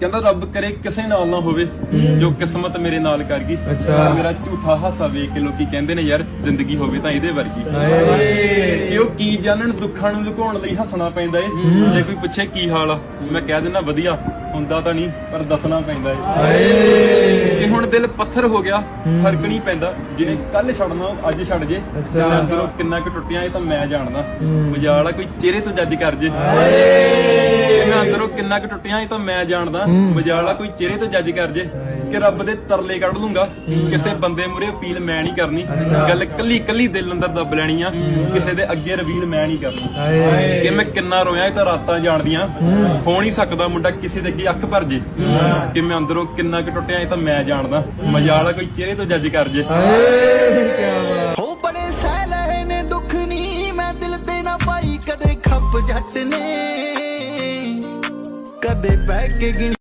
ਕਹਿੰਦਾ ਰੱਬ ਕਰੇ ਕਿਸੇ ਨਾਲ ਨਾ ਹੋਵੇ ਜੋ ਕਿਸਮਤ ਮੇਰੇ ਨਾਲ ਕਰ ਗਈ ਅੱਛਾ। ਮੇਰਾ ਝੂਠਾ ਹਾਸਾ ਵੇਖ ਕੇ ਲੋਕੀ ਕਹਿੰਦੇ ਨੇ ਯਾਰ ਜ਼ਿੰਦਗੀ ਹੋਵੇ ਤਾਂ ਇਹਦੇ ਵਰਗੀ। ਕਿ ਉਹ ਕੀ ਜਾਣਨ ਦੁੱਖਾਂ ਨੂੰ ਲੁਕਾਉਣ ਲਈ ਹੱਸਣਾ ਪੈਂਦਾ ਏ। ਜੇ ਕੋਈ ਪੁੱਛੇ ਕੀ ਹਾਲ ਆ ਮੈਂ ਕਹਿ ਦਿੰਦਾ ਵਧੀਆ ਹੁੰਦਾ ਤਾਂ ਨਹੀਂ ਪਰ ਦੱਸਣਾ ਪੈਂਦਾ ਏ। ਹਾਏ। ਕਿ ਹੁਣ ਦਿਲ ਪੱਥਰ ਹੋ ਗਿਆ ਫ਼ਰਕ ਨਹੀਂ ਪੈਂਦਾ। ਜਿਹਨੇ ਕੱਲ ਛੱਡਣਾ ਉਹ ਅੱਜ ਛੱਡ ਜੇ। ਅੰਦਰੋਂ ਕਿੰਨਾ ਕੁ ਟੁੱਟਿਆ ਇਹ ਤਾਂ ਮੈਂ ਜਾਣਦਾ। ਮਜਾਲ ਆ ਕੋਈ ਚਿਹਰੇ ਤੋਂ ਜੱਜ ਕਰ ਜੇ। ਕਿ ਮੈਂ ਅੰਦਰੋਂ ਕਿੰਨਾ ਕੁ ਟੁੱਟਿਆ ਇਹ ਤਾਂ ਮੈਂ ਜਾਣਦਾ। ਮਜਾਲ ਕੋਈ ਚਿਹਰੇ ਤੋਂ ਜੱਜ ਕਰ ਜੇ ਕਿ ਰੱਬ ਦੇ ਤਰਲੇ ਕੱਢ ਲੂੰਗਾ। ਕਿਸੇ ਬੰਦੇ ਮੂਰੇ ਅਪੀਲ ਮੈਂ ਨਹੀਂ ਕਰਨੀ। ਗੱਲ ਕੱਲੀ ਕੱਲੀ ਦਿਲ ਅੰਦਰ ਦੱਬ ਲੈਣੀ ਆ। ਕਿਸੇ ਦੇ ਅੱਗੇ ਰਵੀਲ ਮੈਂ ਨਹੀਂ ਕਰਨੀ। ਕਿ ਮੈਂ ਕਿੰਨਾ ਰੋਇਆ ਇਹ ਤਾਂ ਰਾਤਾਂ ਜਾਣਦੀਆਂ। ਹੋ। ਨਹੀਂ ਸਕਦਾ ਮੁੰਡਾ ਕਿਸੇ ਦੇ ਅੱਗੇ ਅੱਖ ਭਰ ਜੇ। ਕਿ ਮੈਂ ਅੰਦਰੋਂ ਕਿੰਨਾ ਕੁ ਟੁੱਟਿਆ ਇਹ ਤਾਂ ਮੈਂ ਜਾਣਦਾ। ਮਜਾਲ ਕੋਈ ਚਿਹਰੇ ਤੋਂ ਜੱਜ ਕਰ ਜੇ। ਹਾਏ। ਕੀ ਬਾਤ ਹੋ ਬੜੇ ਸਹਿ ਲਏ ਨੇ ਦੁੱਖ ਨਹੀਂ ਮੈਂ ਦਿਲ ਤੇ ਨਾ ਪਾਈ ਕਦੇ ਖੱਪ ਜੱਟ ਨੇ। ਕਦੇ ਬਹਿ ਕੇ ਗਿਣ